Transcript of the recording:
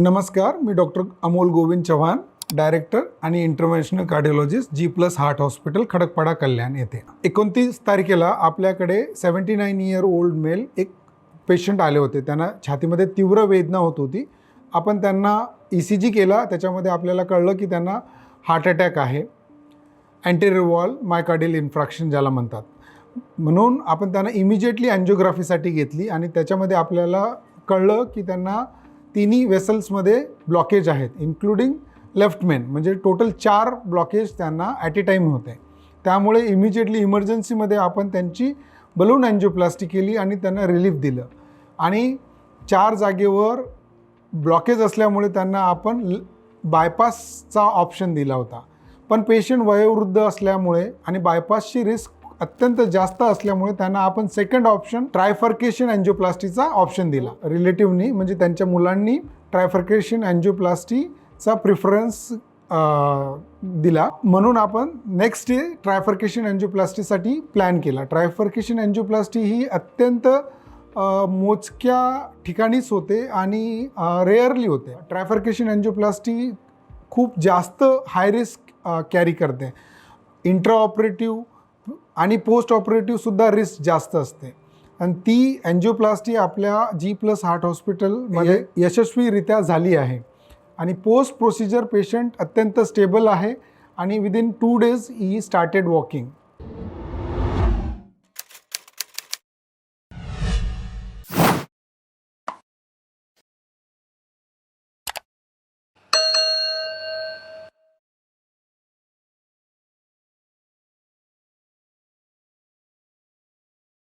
नमस्कार मी doctor Amol Govind Chavan director आणि international cardiologist G plus heart hospital Khadakpada Kalyan येथे. एकोणतीस तारखेला आपल्याकडे seventy nine year old male एक पेशंट आले होते. त्यांना छातीमध्ये तीव्र वेदना होत होती. आपण त्यांना ई सी जी केला. त्याच्यामध्ये आपल्याला कळलं की त्यांना हार्ट अटॅक आहे. अँटीरिवॉल मायकार्डियल इन्फ्रॅक्शन ज्याला म्हणतात. म्हणून आपण त्यांना इमिजिएटली अँजिओग्राफीसाठी घेतली आणि त्याच्यामध्ये आपल्याला कळलं की त्यांना तिन्ही वेसल्समध्ये ब्लॉकेज आहेत इन्क्लुडिंग लेफ्ट मेन म्हणजे टोटल चार ब्लॉकेज त्यांना ॲट ए टाईम होते. त्यामुळे इमिजिएटली इमर्जन्सीमध्ये आपण त्यांची बलून अँजिओप्लास्टी केली आणि त्यांना रिलीफ दिलं. आणि चार जागेवर ब्लॉकेज असल्यामुळे त्यांना आपण ल- बायपासचा ऑप्शन दिला होता. पण पेशंट वयोवृद्ध असल्यामुळे आणि बायपासची रिस्क अत्यंत जास्त असल्यामुळे त्यांना आपण सेकंड ऑप्शन ट्रायफर्केशन अँजिओप्लास्टीचा ऑप्शन दिला. रिलेटिव्हनी म्हणजे त्यांच्या मुलांनी ट्रायफर्केशन अँजिओप्लास्टीचा प्रिफरन्स दिला. म्हणून आपण नेक्स्ट डे ट्रायफर्केशन अँजिओप्लास्टीसाठी प्लॅन केला. ट्रायफर्केशन अँजिओप्लास्टी ही अत्यंत मोजक्या ठिकाणीच होते आणि रेअरली होते. ट्रायफर्केशन अँजिओप्लास्टी खूप जास्त हाय रिस्क कॅरी करते. इंट्राऑपरेटिव्ह आणि पोस्ट ऑपरेटिव्हसुद्धा रिस्क जास्त असते. आणि ती अँजिओप्लास्टी आपल्या जी प्लस हार्ट हॉस्पिटलमध्ये यशस्वीरित्या झाली आहे. आणि पोस्ट प्रोसिजर पेशंट अत्यंत स्टेबल आहे. आणि within two days he started walking